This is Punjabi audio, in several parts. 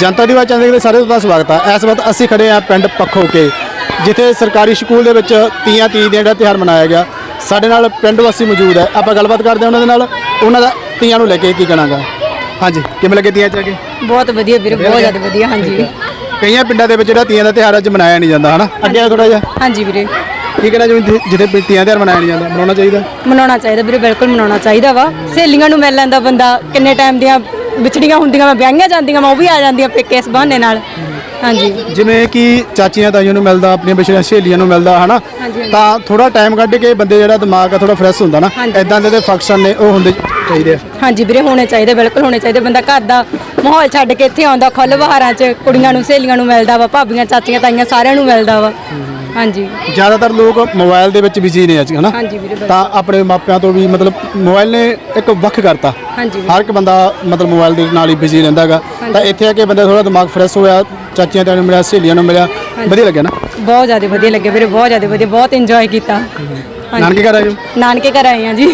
ਜਨਤਾ ਦੀ ਆਵਾਜ਼ ਚੈਨਲ ਦੇ ਸਾਰੇ ਦਾ ਸਵਾਗਤ ਹੈ ਇਸ ਵਕਤ ਅਸੀਂ ਖੜੇ ਆ ਪਿੰਡ ਪੱਖੋਕੇ ਜਿੱਥੇ ਸਰਕਾਰੀ ਸਕੂਲ ਦੇ ਵਿੱਚ ਤੀਆਂ ਤੀਜ ਦਾ ਜਿਹੜਾ ਤਿਉਹਾਰ ਮਨਾਇਆ ਗਿਆ। ਸਾਡੇ ਨਾਲ ਪਿੰਡ ਵਾਸੀ ਮੌਜੂਦ ਹੈ ਆਪਾਂ ਗੱਲਬਾਤ ਕਰਦੇ ਹਾਂ ਉਹਨਾਂ ਦੇ ਨਾਲ। ਉਹਨਾਂ ਦਾ ਤੀਆਂ ਨੂੰ ਲੈ ਕੇ ਕੀ ਕਹਿਣਾਗਾ? ਹਾਂਜੀ ਕਿਵੇਂ ਲੱਗੇ ਤੀਆਂ ਚ ਕੇ? ਬਹੁਤ ਵਧੀਆ ਵੀਰੇ ਬਹੁਤ ਜ਼ਿਆਦਾ ਵਧੀਆ ਹਾਂਜੀ। ਕਈਆਂ ਪਿੰਡਾਂ ਦੇ ਵਿੱਚ ਜਿਹੜਾ ਤੀਆਂ ਦਾ ਤਿਉਹਾਰ ਅੱਜ ਮਨਾਇਆ ਨਹੀਂ ਜਾਂਦਾ ਹਨਾ? ਅੱਗੇ ਥੋੜਾ ਜਿਹਾ। ਹਾਂਜੀ ਵੀਰੇ। ਕੀ ਕਹਿਣਾ ਜਿਵੇਂ ਜਿੱਥੇ ਤੀਆਂ ਦਾ ਤਿਉਹਾਰ ਮਨਾਇਆ ਨਹੀਂ ਜਾਂਦਾ? ਮਨਾਉਣਾ ਚਾਹੀਦਾ? ਮਨਾਉਣਾ ਚਾਹੀਦਾ ਵੀਰੇ ਬਿਲਕੁਲ ਮਨਾਉਣਾ ਚਾਹੀਦਾ ਵਾ। ਸਹੇਲੀਆਂ ਨੂੰ ਮਿਲ ਲੈਂਦਾ ਬੰਦਾ ਕਿੰਨੇ ਟਾਈਮ ਦੀਆਂ ਵਿਛੜੀਆਂ ਹੁੰਦੀਆਂ ਵਾ ਵਿਆਹੀਆਂ ਜਾਂਦੀਆਂ ਵਾ ਉਹ ਵੀ ਆ ਜਾਂਦੀਆਂ ਪੇਕੇ ਇਸ ਬਹਾਨੇ ਨਾਲ। ਹਾਂਜੀ। ਜਿਵੇਂ ਕਿ ਚਾਚੀਆਂ ਤਾਈਆਂ ਨੂੰ ਮਿਲਦਾ ਆਪਣੀਆਂ ਬਿਛੜੀਆਂ ਸਹੇਲੀਆਂ ਨੂੰ ਮਿਲਦਾ ਹਨਾ। ਤਾਂ ਥੋੜਾ ਟਾਈਮ ਕੱਢ ਕੇ ਬੰਦੇ ਜਿਹੜਾ ਦਿਮਾਗ ਆ ਥੋੜਾ ਫਰੈਸ਼ ਹੁੰਦਾ ਨਾ। ਇਦਾਂ ਦੇ ਫੰਕਸ਼ਨ ਨੇ ਉਹ ਹੁੰਦੇ ਚਾਹੀਦੇ ਆ। ਹਾਂਜੀ ਵੀਰੇ ਹੋਣੇ ਚਾਹੀਦੇ ਬਿਲਕੁਲ ਹੋਣੇ ਚਾਹੀਦੇ। ਬੰਦਾ ਘਰ ਦਾ ਮਾਹੌਲ ਛੱਡ ਕੇ ਇੱਥੇ ਆਉਂਦਾ ਖੁੱਲ੍ਹ ਬਹਾਰਾਂ 'ਚ ਕੁੜੀਆਂ ਨੂੰ ਸਹੇਲੀਆਂ ਨੂੰ ਮਿਲਦਾ ਵਾ ਭਾਬੀਆਂ ਚਾਚੀਆਂ ਤਾਈਆਂ ਸਾਰਿਆਂ ਨੂੰ ਮਿਲਦਾ ਵਾ। ਹਾਂਜੀ। ਜ਼ਿਆਦਾਤਰ ਲੋਕ ਮੋਬਾਈਲ ਦੇ ਵਿੱਚ ਬਿਜ਼ੀ ਨੇ ਅੱਜ ਹਨਾ? ਹਾਂਜੀ ਵੀਰੇ ਬਿਲਕੁਲ। ਤਾਂ ਆਪਣੇ ਮਾਪਿਆਂ ਤੋਂ ਵੀ ਮਤਲਬ ਮੋਬਾਈਲ ਨੇ ਇੱਕ ਵੱਖ ਕਰਤਾ। ਹਾਂਜੀ। ਵੀਰੇ। ਹਰ ਇੱਕ ਬੰਦਾ ਮਤਲਬ ਮੋਬਾਈਲ ਦੇ ਨਾਲ ਹੀ ਬਿਜ਼ੀ ਰਹਿੰਦਾਗਾ ਤਾਂ ਇੱਥੇ ਆ ਕੇ ਬੰਦਾ ਥੋੜਾ ਦਿਮਾਗ ਫਰੈਸ਼ ਹੋਇਆ ਚਾਚੀਆਂ ਤਾਈਆਂ ਨੂੰ ਮਿਲਿਆ ਸਹੇਲੀਆਂ ਨੂੰ ਮਿਲਿਆ। ਵਧੀਆ ਲੱਗਿਆ ਨਾ? ਬਹੁਤ ਜ਼ਿਆਦਾ ਵਧੀਆ ਲੱਗਿਆ ਵੀਰੇ ਬਹੁਤ ਜ਼ਿਆਦਾ ਵਧੀਆ ਬਹੁਤ ਇੰਜੋਏ ਕੀਤਾ। ਨਾਨਕੇ ਘਰ ਆਇਓ ਨਾਨਕੇ ਘਰ ਆਏ ਆ ਜੀ।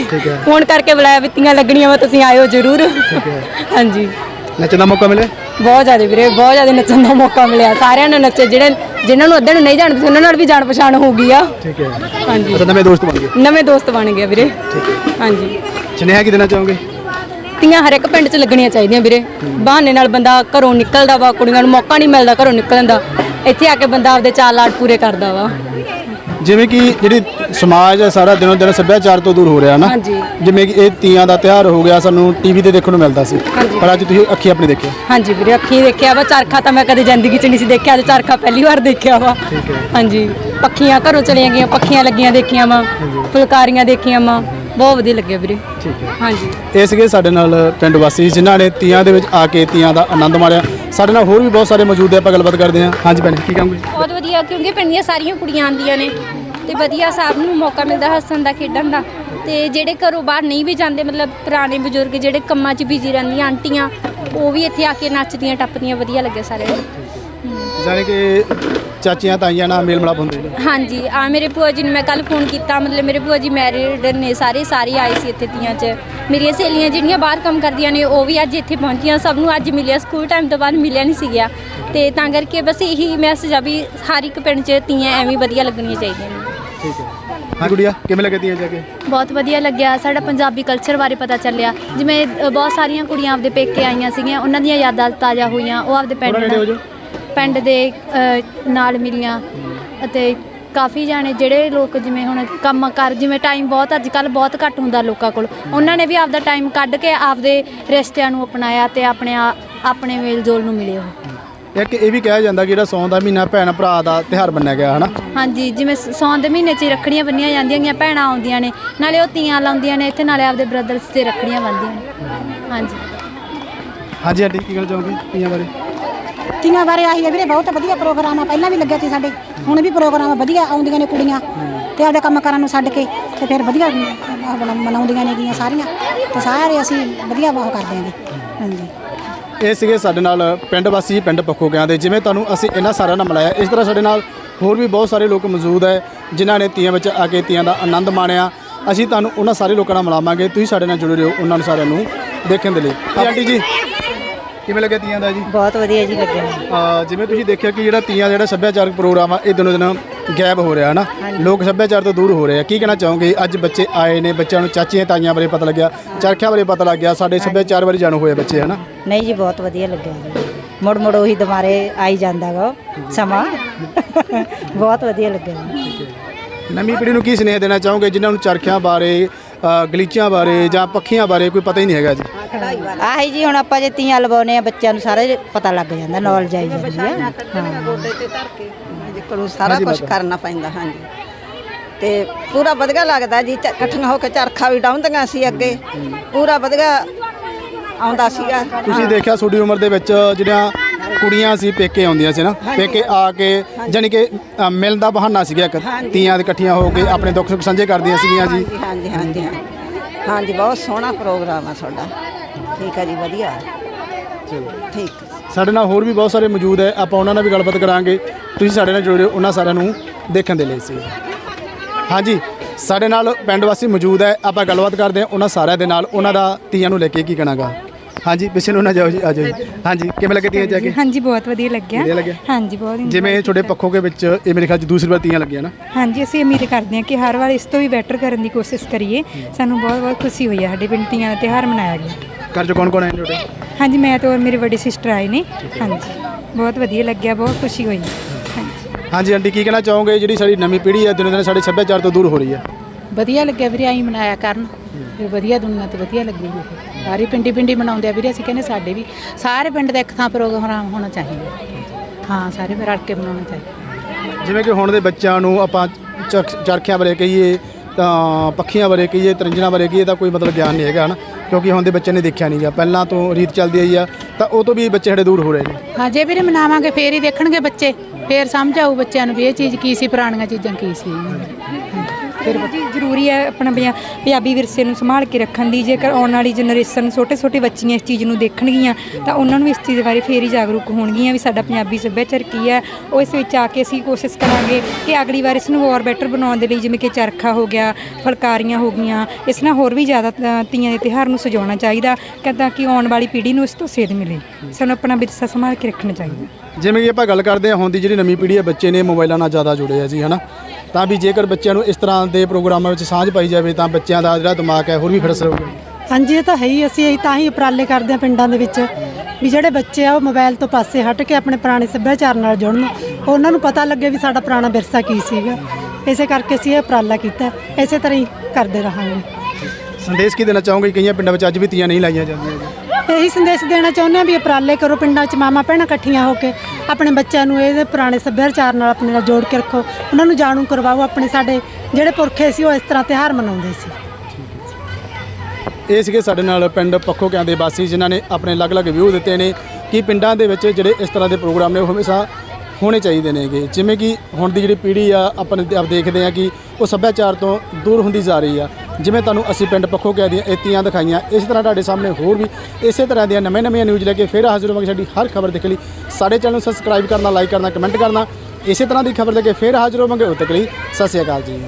ਫੋਨ ਕਰਕੇ ਬੁਲਾਇਆ ਵਿੱਤੀਆਂ ਲੱਗਣੀਆਂ ਵਾ ਤੁਸੀਂ ਆਇਓ ਜ਼ਰੂਰ। ਹਾਂਜੀ। ਨੱਚਣ ਦਾ ਮੌਕਾ ਮਿਲਿਆ? ਬਹੁਤ ਜ਼ਿਆਦਾ ਵੀਰੇ ਬਹੁਤ ਜ਼ਿਆਦਾ ਨੱਚਣ ਦਾ ਮੌਕਾ ਮਿਲਿਆ। ਸਾਰਿਆਂ ਨੂੰ ਨੱਚੇ ਜਿਹੜੇ ਜਿਨ੍ਹਾਂ ਨੂੰ ਅੱਧੇ ਨੂੰ ਨਹੀਂ ਜਾਣਦੇ ਸੀ ਉਹਨਾਂ ਨਾਲ ਵੀ ਜਾਣ ਪਛਾਣ ਹੋ ਗਈ ਆ। ਠੀਕ ਹੈ। ਹਾਂਜੀ। ਅੱਛਾ ਨਵੇਂ ਦੋਸਤ ਬਣ ਗਏ। ਨਵੇਂ ਦੋਸਤ ਬਣ ਗਏ ਵੀਰੇ। ਹਾਂਜੀ। ਸੁਨੇਹਾ ਕੀ ਦੇਣਾ ਚਾਹੋਗੇ? ਤੀਆਂ ਹਰ ਇੱਕ ਪਿੰਡ 'ਚ ਲੱਗਣੀਆਂ ਚਾਹੀਦੀਆਂ ਵੀਰੇ। ਬਹਾਨੇ ਨਾਲ ਬੰਦਾ ਘਰੋਂ ਨਿਕਲਦਾ ਵਾ ਕੁੜੀਆਂ ਨੂੰ ਮੌਕਾ ਨਹੀਂ ਮਿਲਦਾ ਘਰੋਂ ਨਿਕਲਣ ਦਾ। ਇੱਥੇ ਆ ਕੇ ਬੰਦਾ ਆਪਦੇ ਚਾਲ ਲਾੜ ਪੂਰੇ ਕਰਦਾ ਵਾ। ਜਿਵੇਂ ਕਿ ਜਿਹੜੀ ਸਮਾਜ ਹੈ ਸਾਰਾ ਦਿਨੋਂ ਦਿਨ ਸੱਭਿਆਚਾਰ ਤੋਂ ਦੂਰ ਹੋ ਰਿਹਾ ਨਾ ਹਾਂਜੀ। ਜਿਵੇਂ ਕਿ ਇਹ ਤੀਆਂ ਦਾ ਤਿਉਹਾਰ ਹੋ ਗਿਆ ਸਾਨੂੰ ਟੀਵੀ ਤੇ ਦੇਖਣ ਨੂੰ ਮਿਲਦਾ ਸੀ। ਹਾਂਜੀ। ਪਰ ਅੱਜ ਤੁਸੀਂ ਅੱਖੀ ਆਪਣੀ ਦੇਖਿਆ ਹਾਂਜੀ ਵੀਰੇ ਅੱਖੀਂ ਦੇਖਿਆ ਵਾ ਚਰਖਾ ਤਾਂ ਮੈਂ ਕਦੇ ਜ਼ਿੰਦਗੀ 'ਚ ਨਹੀਂ ਸੀ ਦੇਖਿਆ ਅੱਜ ਚਰਖਾ ਪਹਿਲੀ ਵਾਰ ਦੇਖਿਆ ਵਾ। ਹਾਂਜੀ ਪੱਖੀਆਂ ਘਰੋਂ ਚਲੀਆਂ ਗਈਆਂ ਪੱਖੀਆਂ ਲੱਗੀਆਂ ਦੇਖੀਆਂ ਵਾ ਫੁਲਕਾਰੀਆਂ ਦੇਖੀਆਂ ਵਾ ਬਹੁਤ ਵਧੀਆ ਲੱਗਿਆ ਵੀਰੇ। ਠੀਕ ਹੈ। ਹਾਂਜੀ। ਇਹ ਸੀਗੇ ਸਾਡੇ ਨਾਲ ਪਿੰਡ ਵਾਸੀ ਜਿਨ੍ਹਾਂ ਨੇ ਤੀਆਂ ਦੇ ਵਿੱਚ ਆ ਕੇ ਤੀਆਂ ਦਾ ਆਨੰਦ ਮਾਣਿਆ। ਸਾਡੇ ਨਾਲ ਹੋਰ ਵੀ ਬਹੁਤ ਸਾਰੇ ਮੌਜੂਦ ਹੈ ਆਪਾਂ ਗੱਲਬਾਤ ਕਰਦੇ ਹਾਂ। ਹਾਂਜੀ ਭੈਣ ਕੀ ਕਹੋਗੇ ਬਹੁਤ ਵਧੀਆ ਕਿਉਂਕਿ ਪਿੰਡ ਦੀਆਂ ਸਾਰੀਆਂ ਕੁੜੀਆਂ ਆਉਂਦੀਆਂ ਨੇ। ਤੇ ਵਧੀਆ ਸਭ ਨੂੰ ਮੌਕਾ ਮਿਲਦਾ ਹੱਸਣ ਦਾ, ਖੇਡਣ ਦਾ। ਤੇ ਜਿਹੜੇ ਘਰੋਂ ਬਾਹਰ ਨਹੀਂ ਵੀ ਜਾਂਦੇ, ਮਤਲਬ ਪੁਰਾਣੇ ਬਜ਼ੁਰਗ ਜਿਹੜੇ ਕੰਮਾਂ 'ਚ ਬਿਜ਼ੀ ਰਹਿੰਦੀਆਂ, ਆਂਟੀਆਂ, ਉਹ ਵੀ ਇੱਥੇ ਆ ਕੇ ਨੱਚਦੀਆਂ, ਟੱਪਦੀਆਂ, ਵਧੀਆ ਲੱਗਿਆ ਸਾਰਿਆਂ ਨੂੰ। ਜਾਣੀ ਕਿ ਚਾਚੀਆਂ ਤਾਈਆਂ ਨਾਲ ਮੇਲ ਮਿਲਾਪ ਹੁੰਦੇ ਨੇ? ਹਾਂਜੀ ਆ ਮੇਰੇ ਭੂਆ ਜੀ ਨੂੰ ਮੈਂ ਕੱਲ ਫੋਨ ਕੀਤਾ ਮਤਲਬ ਮੇਰੇ ਭੂਆ ਜੀ ਮੈਰਿਡ ਨੇ ਸਾਰੇ ਸਾਰੇ ਆਏ ਸੀ ਇੱਥੇ ਤੀਆਂ 'ਚ। ਮੇਰੀਆਂ ਸਹੇਲੀਆਂ ਜਿਹੜੀਆਂ ਬਾਹਰ ਕੰਮ ਕਰਦੀਆਂ ਨੇ ਉਹ ਵੀ ਅੱਜ ਇੱਥੇ ਪਹੁੰਚੀਆਂ ਸਭ ਨੂੰ ਅੱਜ ਮਿਲਿਆ ਸਕੂਲ ਟਾਈਮ ਤੋਂ ਬਾਅਦ ਮਿਲਿਆ ਨਹੀਂ ਸੀ ਗਿਆ ਤੇ ਤਾਂ ਕਰਕੇ ਬਸ ਇਹੀ ਮੈਸੇਜ ਆ ਵੀ ਹਰ ਇੱਕ ਪਿੰਡ 'ਚ ਤੀਆਂ ਐਵੇਂ ਵਧੀਆ ਲੱਗਣੀਆਂ ਚਾਹੀਦੀਆਂ ਨੇ। ਠੀਕ ਹੈ। ਹਾਂ ਗੁੜੀਆ ਕਿਵੇਂ ਲੱਗੇ ਤੀਆਂ ਜਾ ਕੇ? ਬਹੁਤ ਵਧੀਆ ਲੱਗਿਆ। ਸਾਡਾ ਪੰਜਾਬੀ ਕਲਚਰ ਬਾਰੇ ਪਤਾ ਚੱਲਿਆ। ਜਿਵੇਂ ਅ, ਬਹੁਤ ਸਾਰੀਆਂ ਕੁੜੀਆਂ ਆਪਦੇ ਪੇਕੇ ਆਈਆਂ ਸੀਗੀਆਂ ਉਹਨਾਂ ਦੀਆਂ ਯਾਦਾਂ ਤਾਜ਼ਾ ਹੋਈਆਂ ਉਹ ਆਪਦੇ ਪਿੰਡ ਥੋੜ੍ਹਾ ਨੇੜੇ ਹੋ ਜਾਓ। ਪਿੰਡ ਦੇ ਅ, ਨਾਲ ਮਿਲੀਆਂ ਅਤੇ ਕਾਫੀ ਜਾਣੇ ਜਿਹੜੇ ਲੋਕ ਜਿਵੇਂ ਹੁਣ ਕੰਮ ਕਰ ਜਿਵੇਂ ਟਾਈਮ ਬਹੁਤ ਅੱਜ ਕੱਲ ਬਹੁਤ ਘੱਟ ਹੁੰਦਾ ਲੋਕਾਂ ਕੋਲ। ਉਹਨਾਂ ਨੇ ਵੀ ਆਪਦਾ ਟਾਈਮ ਕੱਢ ਕੇ ਆਪਦੇ ਰਿਸ਼ਤਿਆਂ ਨੂੰ ਅਪਣਾਇਆ ਤੇ ਆਪਣੇ ਆ- ਆਪਣੇ ਮੇਲ ਜੋਲ ਨੂੰ ਮਿਲੇ ਉਹ। ਇੱਕ ਇਹ ਵੀ ਕਿਹਾ ਜਾਂਦਾ ਕਿ ਜਿਹੜਾ ਸੌਣ ਦਾ ਮਹੀਨਾ ਭੈਣ ਭਰਾ ਦਾ ਤਿਉਹਾਰ ਮੰਨਿਆ ਗਿਆ ਹਨਾ? ਹਾਂਜੀ ਜਿਵੇਂ ਸ- ਦੇ ਮਹੀਨੇ 'ਚ ਹੀ ਰੱਖੜੀਆਂ ਬੰਨੀਆਂ ਜਾਂਦੀਆਂ ਗੀਆਂ ਭੈਣਾਂ ਆਉਂਦੀਆਂ ਨੇ ਨਾਲੇ ਉਹ ਤੀਆਂ ਲਾਉਂਦੀਆਂ ਨੇ ਇੱਥੇ ਨਾਲੇ ਆਪਦੇ ਬ੍ਰਦਰਸ ਤੇ ਰੱਖੜੀਆਂ ਬੰਨ੍ਹਦੀਆਂ ਨੇ। ਹਾਂਜੀ। ਹਾਂਜੀ ਆਂਟੀ ਕੀ ਕਹਿਣਾ ਚਾਹੋਗੇ ਤੀਆਂ ਬਾਰੇ? ਤੀਆਂ ਬਾਰੇ ਆਹੀ ਹੈ ਵੀਰੇ, ਬਹੁਤ ਵਧੀਆ ਪ੍ਰੋਗਰਾਮ ਆ। ਪਹਿਲਾਂ ਵੀ ਲੱਗਿਆ ਸੀ ਸਾਡੇ, ਹੁਣ ਵੀ ਪ੍ਰੋਗਰਾਮ ਵਧੀਆ ਆਉਂਦੀਆਂ ਨੇ ਕੁੜੀਆਂ ਤੇ ਆਪਦੇ ਕੰਮ ਕਾਰਾਂ ਨੂੰ ਛੱਡ ਕੇ ਤੇ ਫਿਰ ਵਧੀਆ ਆਪਣਾ ਮਨਾਉਂਦੀਆਂ ਨੇ ਗੀਆਂ ਸਾਰੀਆਂ। ਤੇ ਸਾਰੇ ਅਸੀਂ ਵਧੀਆ ਉਹ ਕਰਦੇ ਆਂਗੇ ਹਾਂਜੀ। ਇਹ ਸੀਗੇ ਸਾਡੇ ਨਾਲ ਪਿੰਡ ਵਾਸੀ, ਪਿੰਡ ਪੱਖੋਕਿਆਂ ਦੇ। ਜਿਵੇਂ ਤੁਹਾਨੂੰ ਅਸੀਂ ਇਹਨਾਂ ਸਾਰਿਆਂ ਨਾਲ ਮਿਲਾਇਆ। ਇਸ ਤਰ੍ਹਾਂ ਸਾਡੇ ਨਾਲ ਹੋਰ ਵੀ ਬਹੁਤ ਸਾਰੇ ਲੋਕ ਮੌਜੂਦ ਹੈ, ਜਿਨ੍ਹਾਂ ਨੇ ਤੀਆਂ ਵਿੱਚ ਆ ਕੇ ਤੀਆਂ ਦਾ ਆਨੰਦ ਮਾਣਿਆ। ਅਸੀਂ ਤੁਹਾਨੂੰ ਉਹਨਾਂ ਸਾਰੇ ਲੋਕਾਂ ਨਾਲ ਮਿਲਾਵਾਂਗੇ। ਤੁਸੀਂ ਸਾਡੇ ਨਾਲ ਜੁੜੇ ਰਹੋ ਉਹਨਾਂ ਨੂੰ ਸਾਰਿਆਂ ਨੂੰ ਦੇਖਣ ਦੇ ਲਈ। ਆਂਟੀ ਜੀ। ਕਿਵੇਂ ਲੱਗਿਆ ਤੀਆਂ ਦਾ ਜੀ? ਬਹੁਤ ਵਧੀਆ ਜੀ ਲੱਗਿਆ। ਅਹ ਜਿਵੇਂ ਤੁਸੀਂ ਦੇਖਿਆ ਕਿ ਜਿਹੜਾ ਤੀਆਂ ਦਾ ਜਿਹੜਾ ਸੱਭਿਆਚਾਰਕ ਪ੍ਰੋਗਰਾਮ ਆ ਇਹ ਦਿਨੋਂ ਦਿਨ ਗਾਇਬ ਹੋ ਰਿਹਾ ਹੈ ਨਾ ਲੋਕ ਸੱਭਿਆਚਾਰ ਤੋਂ ਦੂਰ ਹੋ ਰਹੇ ਆ। ਕੀ ਕਹਿਣਾ ਚਾਹੋਗੇ? ਅੱਜ ਬੱਚੇ ਆਏ ਨੇ ਬੱਚਿਆਂ ਨੂੰ ਚਾਚੀਆਂ ਤਾਈਆਂ ਬਾਰੇ ਪਤਾ ਲੱਗਿਆ ਚਰਖਿਆਂ ਬਾਰੇ ਪਤਾ ਲੱਗ ਗਿਆ ਸਾਡੇ ਸੱਭਿਆਚਾਰ ਬਾਰੇ ਜਾਣੂ ਹੋਏ ਬੱਚੇ ਹਨਾ? ਨਹੀਂ ਜੀ ਬਹੁਤ ਵਧੀਆ ਲੱਗਿਆ ਜੀ। ਮੁੜ ਮੁੜ ਉਹੀ ਦੁਬਾਰੇ ਆਈ ਜਾਂਦਾ ਗਾ ਉਹ ਸਮਾਂ। ਬਹੁਤ ਵਧੀਆ ਲੱਗਿਆ। ਜੀ ਨਵੀਂ ਪੀੜ੍ਹੀ ਨੂੰ ਕੀ ਸੁਨੇਹਾ ਦੇਣਾ ਚਾਹੋਗੇ ਜਿਨ੍ਹਾਂ ਨੂੰ ਚਰਖਿਆਂ ਬਾਰੇ ਅ, ਗਲੀਚਿਆਂ ਬਾਰੇ ਜਾਂ ਪੱਖੀਆਂ ਬਾਰੇ ਕੋਈ ਪਤਾ ਹੀ ਨਹੀਂ ਹੈਗਾ ਜੀ? ਆਹੀ ਜੀ ਹੁਣ ਆਪਾਂ ਜੇ ਤੀਆਂ ਲਵਾਉਨੇ ਆ ਬੱਚਿਆਂ ਨੂੰ ਸਾਰੇ ਪਤਾ ਲੱਗ ਜਾਂਦਾ ਨੌਲੇਜ ਆਈ ਜਾਂਦੀ ਆ। ਸਾਰਾ ਕੁਝ ਕਰਨਾ ਪੈਂਦਾ ਹਾਂਜੀ। ਤੇ ਪੂਰਾ ਵਧੀਆ ਲੱਗਦਾ ਜੀ ਚ- ਇਕੱਠੀਆਂ ਹੋ ਕੇ ਚਰਖਾ ਵੀ ਡਾਉਂਦੀਆਂ ਸੀ ਅੱਗੇ। ਪੂਰਾ ਵਧੀਆ ਆਉਂਦਾ ਸੀਗਾ। ਤੁਸੀਂ ਦੇਖਿਆ ਤੁਹਾਡੀ ਉਮਰ ਦੇ ਵਿੱਚ ਜਿਹੜੀਆਂ ਕੁੜੀਆਂ ਸੀ ਪੇਕੇ ਆਉਂਦੀਆਂ ਸੀ ਨਾ। ਪੇਕੇ ਆ ਕੇ ਜਾਣੀ ਕਿ ਅ, ਮਿਲਣ ਦਾ ਬਹਾਨਾ ਸੀਗਾ ਇੱਕ। ਤੀਆਂ ਦੇ ਇਕੱਠੀਆਂ ਹੋ ਕੇ ਆਪਣੇ ਦੁੱਖ ਸੁੱਖ ਸਾਂਝੇ ਕਰਦੀਆਂ ਸੀਗੀਆਂ ਜੀ। ਹਾਂਜੀ ਹਾਂਜੀ ਹਾਂਜੀ ਹਾਂਜੀ। ਬਹੁਤ ਸੋਹਣਾ ਪ੍ਰੋਗਰਾਮ ਆ ਤੁਹਾਡਾ। ਠੀਕ ਹੈ ਜੀ ਵਧੀਆ। ਠੀਕ। ਸਾਡੇ ਨਾਲ ਹੋਰ ਵੀ ਬਹੁਤ ਸਾਰੇ ਮੌਜੂਦ ਹੈ। ਆਪਾਂ ਉਹਨਾਂ ਨਾਲ ਵੀ ਗੱਲਬਾਤ ਕਰਾਂਗੇ। ਤੁਸੀਂ ਸਾਡੇ ਨਾਲ ਜੁੜੇ ਰਹੋ ਉਹਨਾਂ ਸਾਰਿਆਂ ਨੂੰ ਦੇਖਣ ਦੇ ਲਈ ਸੀ। ਹਾਂਜੀ ਸਾਡੇ ਨਾਲ ਪਿੰਡ ਵਾਸੀ ਮੌਜੂਦ ਹੈ। ਆਪਾਂ ਗੱਲਬਾਤ ਕਰਦੇ ਹਾਂ ਉਹਨਾਂ ਸਾਰਿਆਂ ਦੇ ਨਾਲ। ਉਹਨਾਂ ਦਾ ਤੀਆਂ ਨੂੰ ਲੈ ਕੇ ਕੀ ਕਹਿਣਾਗਾ? ਹਾਂਜੀ ਪਿੱਛੇ ਨੂੰ ਨਾ ਜਾਓ ਜੀ ਆ ਜਾਓ ਜੀ। ਹਾਂਜੀ। ਕਿਵੇਂ ਲੱਗੇ ਤੀਆਂ ਜਾ ਕੇ? ਹਾਂਜੀ ਬਹੁਤ ਵਧੀਆ ਲੱਗਿਆ? ਹਾਂਜੀ ਬਹੁਤ enjoy ਜਿਵੇਂ ਤੁਹਾਡੇ ਪੱਖੋਂ ਦੇ ਵਿੱਚ ਇਹ ਮੇਰੇ ਖਿਆਲ ਚ ਦੂਸਰੀ ਵਾਰ ਤੀਆਂ ਲੱਗੀਆਂ ਨਾ? ਹਾਂਜੀ ਅਸੀਂ ਉਮੀਦ ਕਰਦੇ ਹਾਂ ਕਿ ਹਰ ਵਾਰ ਇਸ ਤੋਂ ਵੀ ਬੈਟਰ ਕਰਨ ਦੀ ਕੋਸ਼ਿਸ਼ ਕਰੀਏ। ਸਾਨੂੰ ਬਹੁਤ ਬਹੁਤ ਖੁਸ਼ੀ ਹੋਈ ਹੈ ਸਾਡੇ ਪਿੰਡ ਤੀਆਂ ਦਾ ਤਿਉਹਾਰ ਮਨਾਇਆ ਗਿਆ। ਘਰ ਚ ਕੌਣ ਕੌਣ ਆਏ ਨੇ ਤੁਹਾਡੇ? ਹਾਂਜੀ ਮੈਂ ਤੇ ਔਰ ਮੇਰੇ ਵੱਡੇ ਸਿਸਟਰ ਆਏ ਨੇ। ਹਾਂਜੀ ਬਹੁਤ ਵਧੀਆ ਲੱਗਿਆ ਬਹੁਤ ਖੁਸ਼ੀ ਹੋਈ। ਹਾਂਜੀ ਹਾਂਜੀ ਆਂਟੀ ਕੀ ਕਹਿਣਾ ਚਾਹੋਗੇ? ਜਿਹੜੀ ਸਾਡੀ ਨਵੀਂ ਪੀੜ੍ਹੀ ਹੈ ਦਿਨੋਂ ਦਿਨ ਸਾਡੇ ਸੱਭਿਆਚਾਰ ਤੋਂ ਦੂਰ ਹੋ ਰਹੀ ਹੈ। ਵਧੀਆ ਲੱਗਿਆ ਵੀਰੇ ਆਈ ਮਨਾਇਆ ਕਰਨ। ਫਿਰ ਵਧੀਆ ਦੁਨੀਆ ਤੇ ਵਧੀਆ ਲੱਗੂਗੀ ਇਹ ਸਾਰੀ ਪਿੰਡੀ ਪਿੰਡੀ ਮਨਾਉਂਦੇ ਆ ਵੀਰੇ ਅਸੀਂ ਕਹਿੰਦੇ ਸਾਡੇ ਵੀ ਸਾਰੇ ਪਿੰਡ ਦਾ ਇੱਕ ਥਾਂ ਪ੍ਰੋਗਰਾਮ ਹੋਣਾ ਚਾਹੀਦਾ। ਹਾਂ ਸਾਰੇ ਰਲ ਕੇ ਮਨਾਉਣਾ ਚਾਹੀਦਾ। ਜਿਵੇਂ ਕਿ ਹੁਣ ਦੇ ਬੱਚਿਆਂ ਨੂੰ ਆਪਾਂ ਚਰਖ- ਚਰਖਿਆਂ ਬਾਰੇ ਕਹੀਏ ਤਾਂ ਪੱਖੀਆਂ ਬਾਰੇ ਕਹੀਏ ਤਰੰਜਣਾ ਬਾਰੇ ਕਹੀਏ ਤਾਂ ਕੋਈ ਮਤਲਬ ਗਿਆਨ ਨਹੀਂ ਹੈਗਾ ਹਨ? ਕਿਉਂਕਿ ਹੁਣ ਦੇ ਬੱਚੇ ਨੇ ਦੇਖਿਆ ਨਹੀਂ ਗਾ ਪਹਿਲਾਂ ਤੋਂ ਰੀਤ ਚੱਲਦੀ ਆਈ ਆ ਤਾਂ ਉਹ ਤੋਂ ਵੀ ਬੱਚੇ ਸਾਡੇ ਦੂਰ ਹੋ ਰਹੇ ਨੇ। ਹਾਂ ਜੇ ਵੀਰੇ ਮਨਾਵਾਂਗੇ ਫੇਰ ਹੀ ਦੇਖਣਗੇ ਬੱਚੇ। ਫੇਰ ਸਮਝ ਆਊ ਬੱਚਿਆਂ ਨੂੰ ਵੀ ਇਹ ਚੀਜ਼ ਕੀ ਸੀ ਪੁਰਾਣੀਆਂ ਚੀਜ਼ਾਂ ਕੀ ਸੀ। ਫਿਰ ਜ਼ਰੂਰੀ ਹੈ ਆਪਣਾ ਪੰਜਾ- ਪੰਜਾਬੀ ਵਿਰਸੇ ਨੂੰ ਸੰਭਾਲ ਕੇ ਰੱਖਣ ਦੀ ਜੇਕਰ ਆਉਣ ਵਾਲੀ ਜਨਰੇਸ਼ਨ ਛੋਟੇ ਛੋਟੇ ਬੱਚੀਆਂ ਇਸ ਚੀਜ਼ ਨੂੰ ਦੇਖਣਗੀਆਂ ਤਾਂ ਉਹਨਾਂ ਨੂੰ ਇਸ ਚੀਜ਼ ਬਾਰੇ ਫੇਰ ਹੀ ਜਾਗਰੂਕ ਹੋਣਗੀਆਂ ਵੀ ਸਾਡਾ ਪੰਜਾਬੀ ਸੱਭਿਆਚਾਰ ਕੀ ਹੈ। ਉਹ ਇਸ ਵਿੱਚ ਆ ਕੇ ਅਸੀਂ ਕੋਸ਼ਿਸ਼ ਕਰਾਂਗੇ ਕਿ ਅਗਲੀ ਵਾਰ ਇਸ ਨੂੰ ਹੋਰ ਬੈਟਰ ਬਣਾਉਣ ਦੇ ਲਈ ਜਿਵੇਂ ਕਿ ਚਰਖਾ ਹੋ ਗਿਆ ਫੁਲਕਾਰੀਆਂ ਹੋ ਗਈਆਂ ਇਸ ਨਾਲ ਹੋਰ ਵੀ ਜ਼ਿਆਦਾ ਤ- ਤੀਆਂ ਦੇ ਤਿਉਹਾਰ ਨੂੰ ਸਜਾਉਣਾ ਚਾਹੀਦਾ ਕਿ ਤਾਂ ਕਿ ਆਉਣ ਵਾਲੀ ਪੀੜ੍ਹੀ ਨੂੰ ਇਸ ਤੋਂ ਸੇਧ ਮਿਲੇ। ਸਾਨੂੰ ਆਪਣਾ ਵਿਰਸਾ ਸੰਭਾਲ ਕੇ ਰੱਖਣਾ ਚਾਹੀਦਾ। ਜਿਵੇਂ ਕਿ ਆਪਾਂ ਗੱਲ ਕਰਦੇ ਹਾਂ ਹੁਣ ਦੀ ਜਿਹੜੀ ਨਵੀਂ ਪੀੜ੍ਹੀ ਹੈ ਬੱਚੇ ਨੇ ਮੋਬਾਈਲਾਂ ਨਾਲ ਜ਼ਿਆਦਾ ਜੁੜੇ ਆ ਜੀ ਹਨਾ? ਤਾਂ ਵੀ ਜੇਕਰ ਬੱਚਿਆਂ ਨੂੰ ਇਸ ਤਰ੍ਹਾਂ ਦੇ ਪ੍ਰੋਗਰਾਮਾਂ ਵਿੱਚ ਸਾਂਝ ਪਾਈ ਜਾਵੇ ਤਾਂ ਬੱਚਿਆਂ ਦਾ ਜਿਹੜਾ ਦਿਮਾਗ ਹੈ ਹੋਰ ਵੀ ਫਿਰਸ ਰਹੂਗਾ ਹਾਂਜੀ ਇਹ ਤਾਂ ਹੈ ਹੀ ਅਸੀਂ ਤਾਂ ਹੀ ਉਪਰਾਲੇ ਕਰਦੇ ਹਾਂ ਪਿੰਡਾਂ ਦੇ ਵਿੱਚ ਵੀ ਜਿਹੜੇ ਬੱਚੇ ਆ ਉਹ ਮੋਬਾਈਲ ਤੋਂ ਪਾਸੇ ਹਟ ਕੇ ਆਪਣੇ ਪੁਰਾਣੇ ਸੱਭਿਆਚਾਰ ਨਾਲ ਜੁੜਨ। ਉਹਨਾਂ ਨੂੰ ਪਤਾ ਲੱਗੇ ਵੀ ਸਾਡਾ ਪੁਰਾਣਾ ਵਿਰਸਾ ਕੀ ਸੀਗਾ। ਇਸੇ ਕਰਕੇ ਅਸੀਂ ਇਹ ਉਪਰਾਲਾ ਕੀਤਾ। ਇਸੇ ਤਰ੍ਹਾਂ ਹੀ ਕਰਦੇ ਰਹਾਂਗੇ। ਸੰਦੇਸ਼ ਕੀ ਦੇਣਾ ਚਾਹੋਗੇ? ਕਈਆਂ ਪਿੰਡਾਂ ਵਿੱਚ ਅੱਜ ਵੀ ਤੀਆਂ ਨਹੀਂ ਲਾਈਆਂ ਜਾਂਦੀਆਂ ਇਹੀ ਸੰਦੇਸ਼ ਦੇਣਾ ਚਾਹੁੰਦੇ ਹਾਂ ਵੀ ਉਪਰਾਲੇ ਕਰੋ, ਪਿੰਡਾਂ 'ਚ ਮਾਮਾ ਭੈਣਾਂ ਇਕੱਠੀਆਂ ਹੋ ਕੇ ਆਪਣੇ ਬੱਚਿਆਂ ਨੂੰ ਇਹਦੇ ਪੁਰਾਣੇ ਸੱਭਿਆਚਾਰ ਨਾਲ ਆਪਣੇ ਨਾਲ ਜੋੜ ਕੇ ਰੱਖੋ, ਉਹਨਾਂ ਨੂੰ ਜਾਣੂ ਕਰਵਾਓ, ਆਪਣੇ ਸਾਡੇ ਜਿਹੜੇ ਪੁਰਖੇ ਸੀ ਉਹ ਇਸ ਤਰ੍ਹਾਂ ਤਿਉਹਾਰ ਮਨਾਉਂਦੇ ਸੀ। ਇਹ ਸੀਗੇ ਸਾਡੇ ਨਾਲ ਪਿੰਡ ਪੱਖੋ ਕਿਆਂ ਦੇ ਵਾਸੀ, ਜਿਨ੍ਹਾਂ ਨੇ ਆਪਣੇ ਅਲੱਗ-ਅਲੱਗ ਵਿਊ ਦਿੱਤੇ ਨੇ ਕਿ ਪਿੰਡਾਂ ਦੇ ਵਿੱਚ ਜਿਹੜੇ ਇਸ ਤਰ੍ਹਾਂ ਦੇ ਪ੍ਰੋਗਰਾਮ ਨੇ, ਉਹ ਹਮੇਸ਼ਾ ਹੋਣੇ ਚਾਹੀਦੇ ਨੇਗੇ। ਜਿਵੇਂ ਕਿ ਹੁਣ ਦੀ ਜਿਹੜੀ ਪੀੜ੍ਹੀ ਆ, ਆਪਾਂ ਆਪ ਦੇਖਦੇ ਆ ਕਿ ਉਹ ਸੱਭਿਆਚਾਰ ਤੋਂ ਦੂਰ ਹੁੰਦੀ ਜਾ ਰਹੀ ਆ। ਜਿਵੇਂ ਤੁਹਾਨੂੰ ਅਸੀਂ ਪਿੰਡ ਪੱਖੋ ਕਿਆਂ ਦੀਆਂ ਇਤੀਆਂ ਦਿਖਾਈਆਂ। ਇਸ ਤਰ੍ਹਾਂ ਤੁਹਾਡੇ ਸਾਹਮਣੇ ਹੋਰ ਵੀ ਇਸੇ ਤਰ੍ਹਾਂ ਦੀਆਂ ਨਵੇਂ-ਨਵੀਆਂ ਨਿਊਜ਼ ਲੈ ਕੇ ਫਿਰ ਹਾਜ਼ਰ ਹੋਵਾਂਗੇ ਸਾਡੀ ਹਰ ਖਬਰ ਦੇਖਣ ਲਈ। ਸਾਡੇ ਚੈਨਲ ਨੂੰ ਸਬਸਕ੍ਰਾਈਬ ਕਰਨਾ ਲਾਈਕ ਕਰਨਾ ਕਮੈਂਟ ਕਰਨਾ। ਇਸੇ ਤਰ੍ਹਾਂ ਦੀ ਖਬਰ ਲੈ ਕੇ ਫਿਰ ਹਾਜ਼ਰ ਹੋਵਾਂਗੇ। ਉਦੋਂ ਤੱਕ ਲਈ ਸਤਿ ਸ਼੍ਰੀ ਅਕਾਲ ਜੀ।